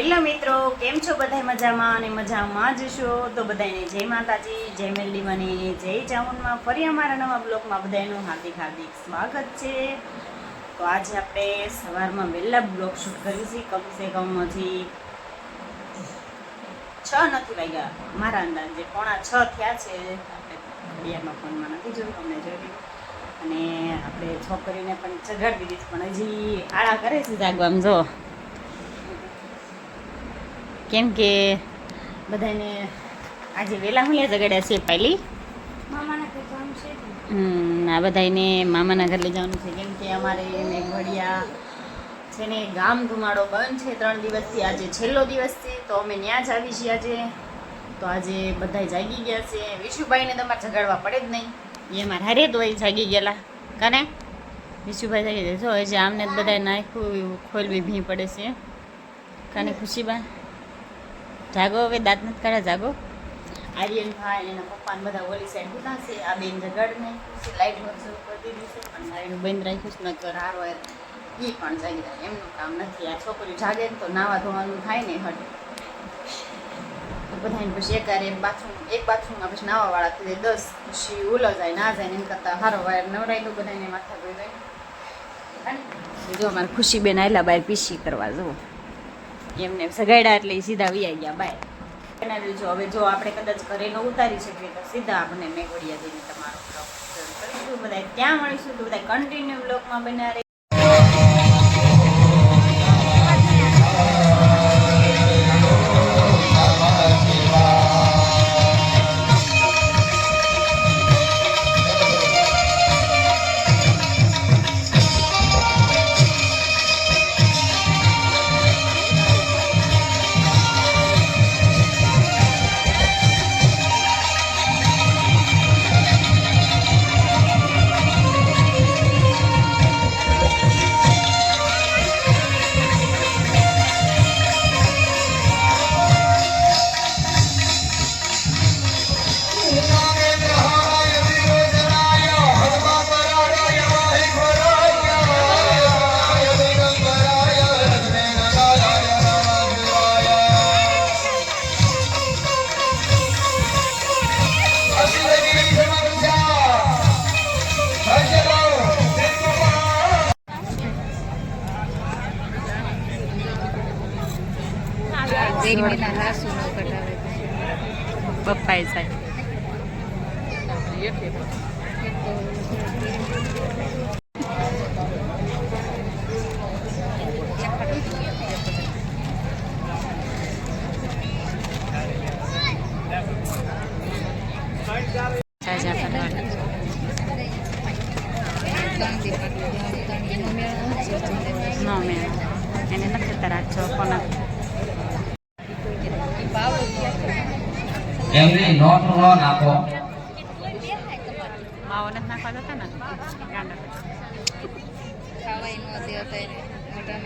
Hello મિત્રો, કેમ છો બધા મજામાં અને મજામાં જ છો? તો બધાને જય માતાજી, જય મેલડીમાની જય ચામુંડમાં. ફરી અમારા નવા બ્લોગમાં બધાનું હાર્દિક હાર્દિક સ્વાગત છે. તો આજે આપણે સવારમાં વહેલા બ્લોગ શૂટ કરીએ છે, કમસે કમ હજી છ નથી વાગ્યા. મારા અંદાજે પોણા છ થયા છે. ઘડિયાળમાં ફોનમાં નથી જોયું અમને જોયું અને આપણે છોકરીને પણ ચગાડી દીધી પણ હજી આળા કરે છે જાગવામાં જો. કેમ કે બધાને આજે વેલા હું જગાડ્યા છે પહેલી આ બધાને મામાના ઘર લઈ જવાનું છે. કેમ કે અમારે મેઘવડિયા છે ને ગામ ધુમાડો બંધ છે ત્રણ દિવસથી. આજે છેલ્લો દિવસ છે તો અમે ત્યાં જ આવી છીએ આજે. તો આજે બધા જાગી ગયા છે. વિશુભાઈને તમારે જગાડવા પડે જ નહીં. એ અમારે હારે તો હોય જાગી ગયેલા. કાને? વિશુભાઈ જાગી જાય. જો હજી આમને જ બધા નાખ્યું ખોલવી ભી પડે છે. કાને ખુશીબા? જાગો હવે, દાંત નથી કાઢા જાગો. આર્યન ભાઈ એના પપ્પા ને બધા ઓલી સાઈડ ઉતા છે, આ બેન જગાડ નહીં લાઈટ વર્ક શરૂ કરી દીધી છે, પણ મારે બંધ રાખ્યું છે નગર હારો એ પણ જાગી જાય, એમનું કામ નથી. આ છોકરીઓ જાગે ને તો નાવા ધોવાનું થાય ને હટે. બધાને પછી એકારે બાથરૂમ એક બાથરૂમમાં પછી નાવા વાળા થઈ જાય, દસ. પછી ઉલો જાય, ના જાય એમ કરતાં હારો વાયર નવરાય દો બધાને માથા ધોઈ જાય જો અમારે ખુશીબેન આયલા બહાર પીસી કરવા, જુઓ. એમને સગાડ્યા એટલે સીધા વી ગયા, બાય. બનાવ્યું છે હવે જો આપણે કદાચ ઘરે ન ઉતારી શકીએ તો સીધા આપણે મેઘોડિયા જઈને તમારો બ્લોગ કરીશું બધા ત્યાં મળીશું તો બધા કન્ટિન્યુ બ્લોગમાં બન્યા પપ્પાએ સાહેબ જાજા ફરવાના નો મેં એને નથી રાખજો કોના એમની નોટ નો નાખો માવો નાખવા જતા ને ખાવાય ન દે અત્યારે મોટા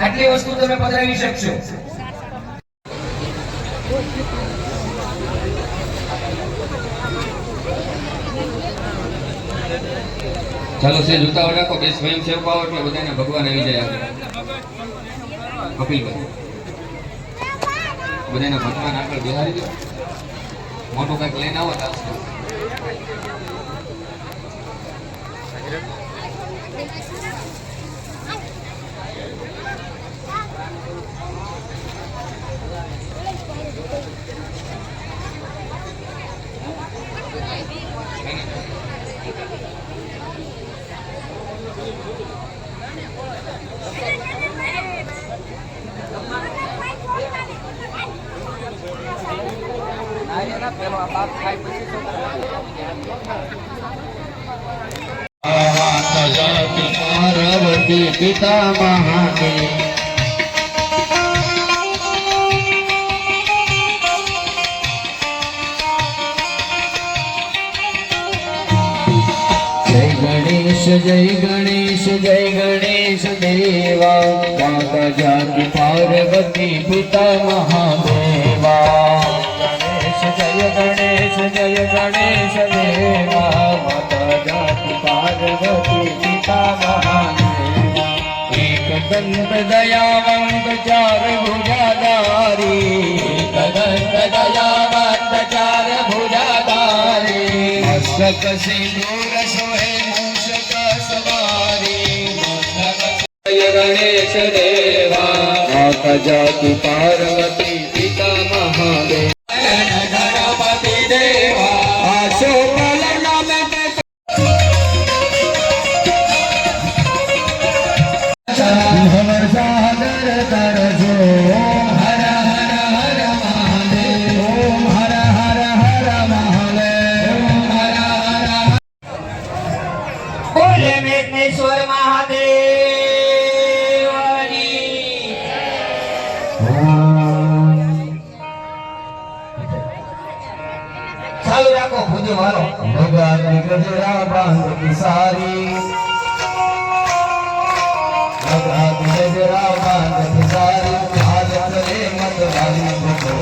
આટલી વસ્તુ તમે પધરાવી શકશો? ચાલો સે જૂતા રાખો, બે સ્વયંસેવક આવો એટલે બધાને ભગવાન આવી જાય કપિલભાઈ બધાને ભગવાન આગળ બિહારી દો. મોટું કંઈક લઈને આવો તો પાર્વતી પિતા મહાદેવ જય ગણેશ જય ગણેશ જય ગણેશ દેવા માતા જાતિ પાર્વતી પિતા મહાદેવા ગણેશ જય ગણેશ જય ગણેશ દેવા, માતા જાતિ પાર્વતી પિતા મહાદેવા એક દંત દયાવંત, ચાર ભુજાદારી એક દંત દયાવંત, ચાર ભુજાદારી મસ્તક સિંદૂર સોહે મૂષક સવારી. મસ્તક જય ગણેશ દેવા. માતા જાતિ પાર્વતી ચાલુ રાખો ભુજો મારો. ભગવાન ગજરા બાંધ પિસારી ભગવાન ગજરા બાંધ પિસારી હાલ રે મત વાલી ભગો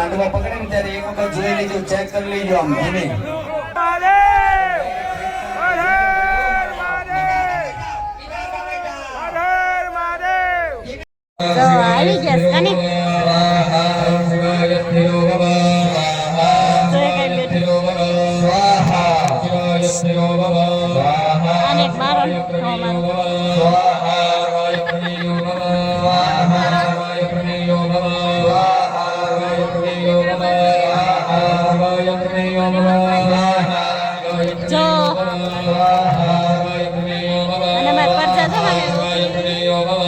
પકડીને પકડે ને ત્યારે એક વખત જોઈ લેજો ચેક કરી લેજો આમ ધીમે તો આવી ગયા કનિક અને મારો મારો ഭാവായ പ്രണയോ ഭവ